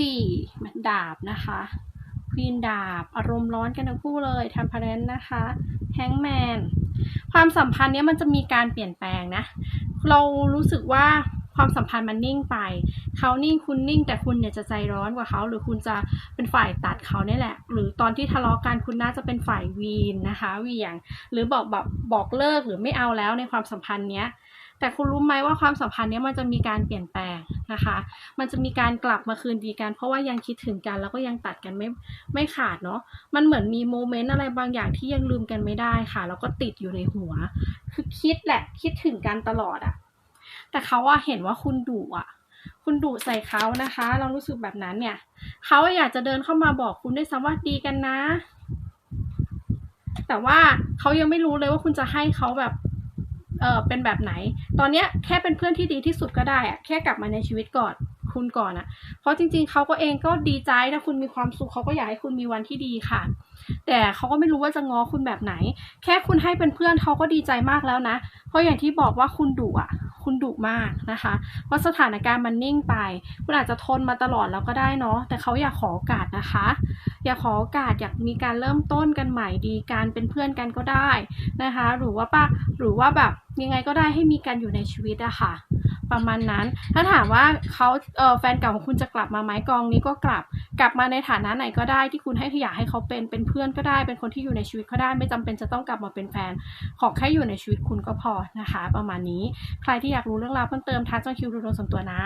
สี่ดาบนะคะควีนดาบ อารมณ์ร้อนกันทั้งคู่เลยทัมเพลนนะคะแฮงแมนความสัมพันธ์เนี้ยมันจะมีการเปลี่ยนแปลงนะ เรารู้สึกว่าความสัมพันธ์มันนิ่งไป เขานิ่งคุณนิ่งแต่คุณเนี่ยจะใจร้อนกว่าเขา หรือคุณจะเป็นฝ่ายตัดเขาเนี่ยแหละ หรือตอนที่ทะเลาะกันคุณน่าจะเป็นฝ่ายวีนนะคะเวียง หรือบอกแบบบอกเลิกหรือไม่เอาแล้วในความสัมพันธ์เนี้ย แต่คุณรู้ไหมว่าความสัมพันธ์เนี้ยมันจะมีการเปลี่ยนแปลงนะคะ มันจะมีการกลับมาคืนดีกัน เพราะว่ายังคิดถึงกันแล้วก็ยังตัดกันไม่ไม่ขาดเนาะ มันเหมือนมีโมเมนต์อะไรบางอย่างที่ยังลืมกันไม่ได้ค่ะ แล้วก็ติดอยู่ในหัว คือคิดแหละคิดถึงกันตลอดอะแต่เขาว่าเห็นว่าคุณดุอะคุณดุใส่เขานะคะ เรารู้สึกแบบนั้นเนี่ย เขาอยากจะเดินเข้ามาบอกคุณด้วยซ้ำว่าดีกันนะ แต่ว่าเขายังไม่รู้เลยว่าคุณจะให้เขาแบบ เออเป็นแบบไหน ตอนเนี้ยแค่เป็นเพื่อนที่ดีที่สุดก็ได้อะแค่กลับมาในชีวิตก่อนคุณก่อนอะเพราะจริงๆเขาก็เองก็ดีใจถ้าคุณมีความสุขเขาก็อยากให้คุณมีวันที่ดีค่ะ แต่เขาก็ไม่รู้ว่าจะง้อคุณแบบไหน แค่คุณให้เป็นเพื่อนเขาก็ดีใจมากแล้วนะ เพราะอย่างที่บอกว่าคุณดุอะคุณดุมากนะคะเพราะสถานการณ์มันนิ่งไป คุณอาจจะทนมาตลอดแล้วก็ได้เนาะแต่เขาอยากขอโอกาสนะคะ อยากขอโอกาสอยากมีการเริ่มต้นกันใหม่ดีการเป็นเพื่อนกันก็ได้นะคะ หรือว่าป้าหรือว่าแบบ ยังไงก็ได้ให้มีกันอยู่ในชีวิตอะค่ะ ประมาณนั้น ถ้าถามว่าเขาเออแฟนเก่าของคุณจะกลับมาไหมกองนี้ก็กลับ กลับมาในฐานะไหนก็ได้ที่คุณให้อยากให้เขาเป็นเป็นเพื่อนก็ได้ เป็นคนที่อยู่ในชีวิตก็ได้ ไม่จำเป็นจะต้องกลับมาเป็นแฟน ขอแค่อยู่ในชีวิตคุณก็พอนะคะ ประมาณนี้ ใครที่อยากรู้เรื่องราวเพิ่มเติมทักจองคิวดูดวงส่วนตัวนะ